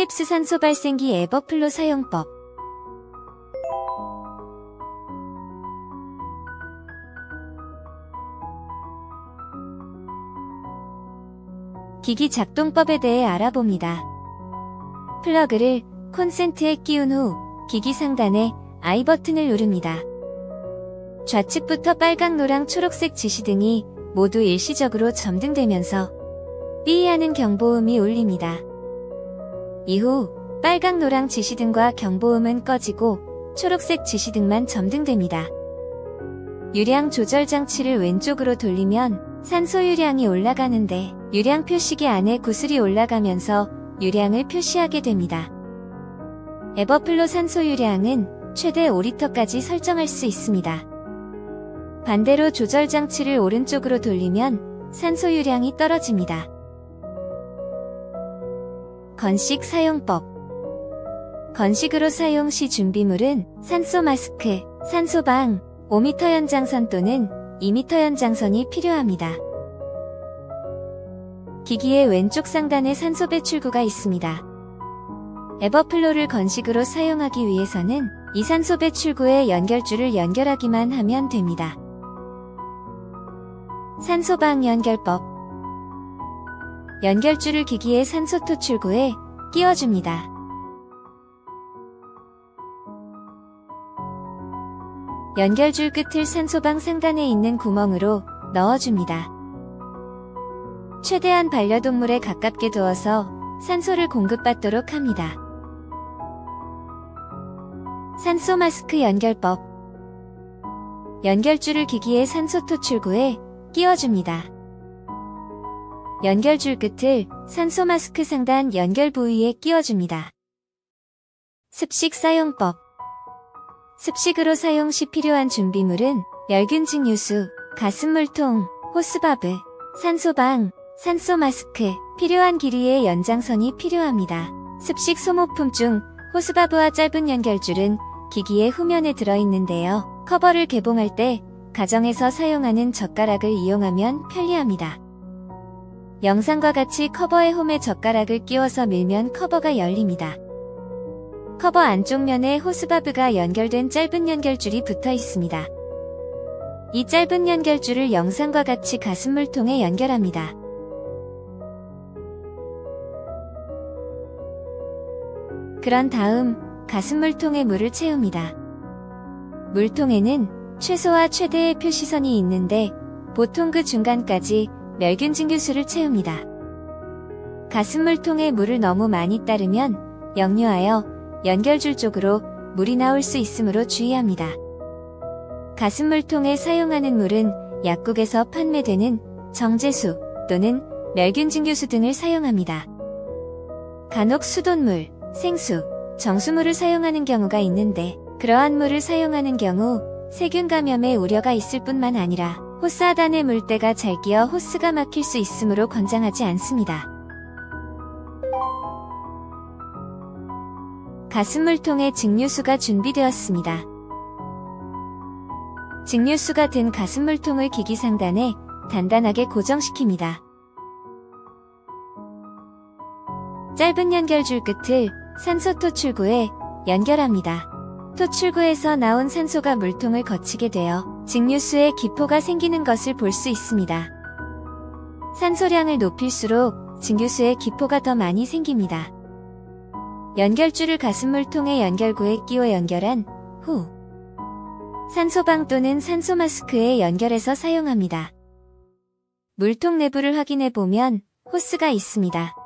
필립스 산소 발생기 에버플로 사용법 기기 작동법에 대해 알아봅니다. 플러그를 콘센트에 끼운 후 기기 상단에 I 버튼을 누릅니다. 좌측부터 빨강, 노랑, 초록색 지시등이 모두 일시적으로 점등되면서 삐 하는 경보음이 울립니다. 이후 빨강, 노랑 지시등과 경보음은 꺼지고 초록색 지시등만 점등됩니다. 유량 조절 장치를 왼쪽으로 돌리면 산소 유량이 올라가는데 유량 표시기 안에 구슬이 올라가면서 유량을 표시하게 됩니다. 에버플로 산소 유량은 최대 5리터까지 설정할 수 있습니다. 반대로 조절 장치를 오른쪽으로 돌리면 산소 유량이 떨어집니다. 건식 사용법 건식으로 사용 시 준비물은 산소 마스크, 산소방, 5m 연장선 또는 2m 연장선이 필요합니다. 기기의 왼쪽 상단에 산소 배출구가 있습니다. 에버플로를 건식으로 사용하기 위해서는 이 산소 배출구에 연결줄을 연결하기만 하면 됩니다. 산소방 연결법 연결줄을 기기의 산소 토출구에 끼워줍니다. 연결줄 끝을 산소방 상단에 있는 구멍으로 넣어줍니다. 최대한 반려동물에 가깝게 두어서 산소를 공급받도록 합니다. 산소 마스크 연결법 연결줄을 기기의 산소 토출구에 끼워줍니다. 연결줄 끝을 산소 마스크 상단 연결 부위에 끼워줍니다. 습식 사용법 습식으로 사용 시 필요한 준비물은 멸균증 유수, 가슴물통, 호스바브, 산소방, 산소 마스크, 필요한 길이의 연장선이 필요합니다. 습식 소모품 중 호스바브와 짧은 연결줄은 기기의 후면에 들어있는데요. 커버를 개봉할 때 가정에서 사용하는 젓가락을 이용하면 편리합니다. 영상과 같이 커버의 홈에 젓가락을 끼워서 밀면 커버가 열립니다. 커버 안쪽 면에 호스바브가 연결된 짧은 연결줄이 붙어 있습니다. 이 짧은 연결줄을 영상과 같이 가슴물통에 연결합니다. 그런 다음 가슴물통에 물을 채웁니다. 물통에는 최소와 최대의 표시선이 있는데 보통 그 중간까지 멸균진 교수를 채웁니다. 가슴 물통에 물을 너무 많이 따르면 역류하여 연결줄 쪽으로 물이 나올 수 있으므로 주의합니다. 가슴 물통에 사용하는 물은 약국에서 판매되는 정제수 또는 멸균진 교수 등을 사용합니다. 간혹 수돗물, 생수, 정수물을 사용하는 경우가 있는데 그러한 물을 사용하는 경우 세균 감염의 우려가 있을 뿐만 아니라 호스 하단의 물때가 잘 끼어 호스가 막힐 수 있으므로 권장하지 않습니다. 가슴 물통에 증류수가 준비되었습니다. 증류수가 든 가슴 물통을 기기 상단에 단단하게 고정시킵니다. 짧은 연결줄 끝을 산소 토출구에 연결합니다. 토출구에서 나온 산소가 물통을 거치게 되어 증류수에 기포가 생기는 것을 볼 수 있습니다. 산소량을 높일수록 증류수에 기포가 더 많이 생깁니다. 연결줄을 가슴물통의 연결구에 끼워 연결한 후 산소방 또는 산소 마스크에 연결해서 사용합니다. 물통 내부를 확인해 보면 호스가 있습니다.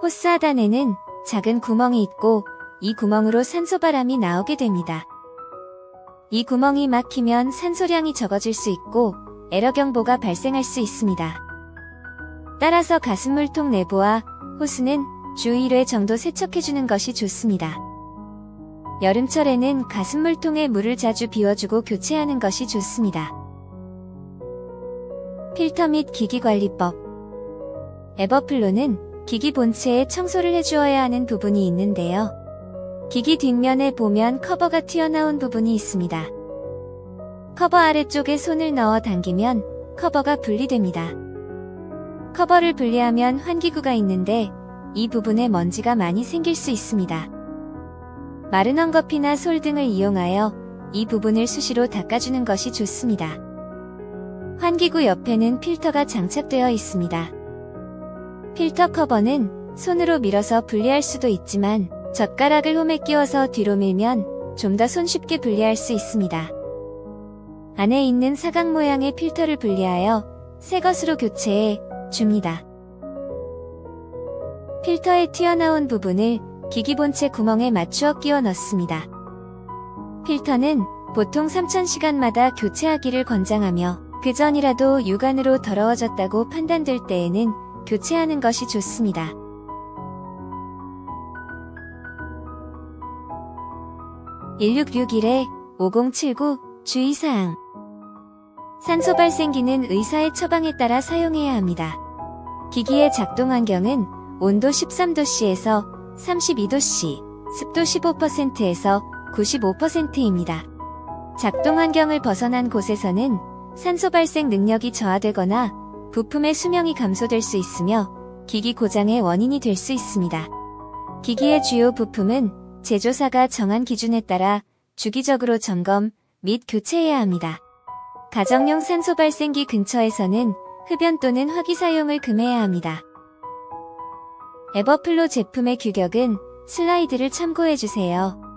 호스 하단에는 작은 구멍이 있고 이 구멍으로 산소바람이 나오게 됩니다. 이 구멍이 막히면 산소량이 적어질 수 있고 에러 경보가 발생할 수 있습니다. 따라서 가슴물통 내부와 호스는 주 1회 정도 세척해주는 것이 좋습니다. 여름철에는 가슴물통에 물을 자주 비워주고 교체하는 것이 좋습니다. 필터 및 기기 관리법 에버플로는 기기 본체에 청소를 해주어야 하는 부분이 있는데요. 기기 뒷면에 보면 커버가 튀어나온 부분이 있습니다. 커버 아래쪽에 손을 넣어 당기면 커버가 분리됩니다. 커버를 분리하면 환기구가 있는데 이 부분에 먼지가 많이 생길 수 있습니다. 마른 헝겊이나 솔 등을 이용하여 이 부분을 수시로 닦아주는 것이 좋습니다. 환기구 옆에는 필터가 장착되어 있습니다. 필터 커버는 손으로 밀어서 분리할 수도 있지만 젓가락을 홈에 끼워서 뒤로 밀면 좀 더 손쉽게 분리할 수 있습니다. 안에 있는 사각 모양의 필터를 분리하여 새 것으로 교체해 줍니다. 필터에 튀어나온 부분을 기기 본체 구멍에 맞추어 끼워 넣습니다. 필터는 보통 3000시간마다 교체하기를 권장하며 그 전이라도 육안으로 더러워졌다고 판단될 때에는 교체하는 것이 좋습니다. (1661에 5079) 주의사항 산소 발생기는 의사의 처방에 따라 사용해야 합니다. 기기의 작동 환경은 온도 13도씨에서 32도씨, 습도 15%에서 95%입니다. 작동 환경을 벗어난 곳에서는 산소 발생 능력이 저하되거나 부품의 수명이 감소될 수 있으며 기기 고장의 원인이 될 수 있습니다. 기기의 주요 부품은 제조사가 정한 기준에 따라 주기적으로 점검 및 교체해야 합니다. 가정용 산소 발생기 근처에서는 흡연 또는 화기 사용을 금해야 합니다. 에버플로 제품의 규격은 슬라이드를 참고해주세요.